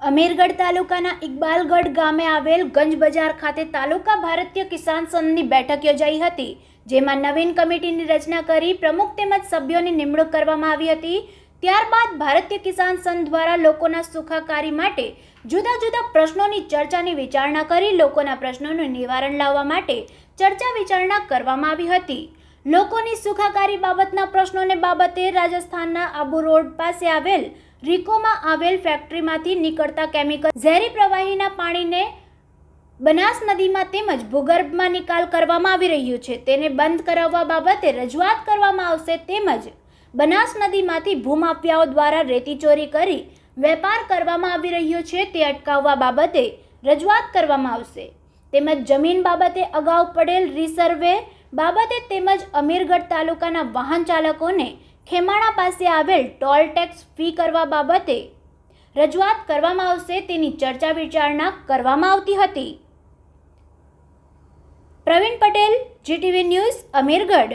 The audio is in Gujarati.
અમીરગઢ તાલુકાના ઇકબાલગઢ ગામે આવેલ ગંજ બજાર ખાતે તાલુકા ભારતીય કિસાન સંઘની બેઠક યોજાઈ હતી, જેમાં નવીન કમિટીની રચના કરી પ્રમુખ તેમજ સભ્યોની નિમણૂક કરવામાં આવી હતી. ત્યારબાદ ભારતીય કિસાન સંઘ દ્વારા લોકોના સુખાકારી માટે જુદા જુદા પ્રશ્નોની ચર્ચાની વિચારણા કરી લોકોના પ્રશ્નોનું નિવારણ લાવવા માટે ચર્ચા વિચારણા કરવામાં આવી હતી. લોકોની સુખાકારી બાબતના પ્રશ્નોને બાબતે રાજસ્થાનના આબુ રોડ પાસે આવેલ રીકોમાં આવેલ ફેક્ટરીમાંથી નીકળતા કેમિકલ ઝેરી પ્રવાહીના પાણીને બનાસ નદીમાં તેમજ ભૂગર્ભમાં નિકાલ કરવામાં આવી રહ્યું છે. તેને બંધ કરાવવા બાબતે રજૂઆત કરવામાં આવશે તેમજ બનાસ નદીમાંથી ભૂમાફિયાઓ દ્વારા રેતી ચોરી કરી વેપાર કરવામાં આવી રહ્યો છે તે અટકાવવા બાબતે રજૂઆત કરવામાં આવશે. તેમજ જમીન બાબતે અગાઉ પડેલ રિસર્વે બાબતે તેમજ અમીરગઢ તાલુકાના વાહન ચાલકોને ખેમાણા પાસે આવેલ ટોલ ટેક્સ ફી કરવા બાબતે રજૂઆત કરવામાં આવશે તેની ચર્ચા વિચારણા કરવામાં આવતી હતી. Pravin Patel, GTV news, Amirgadh.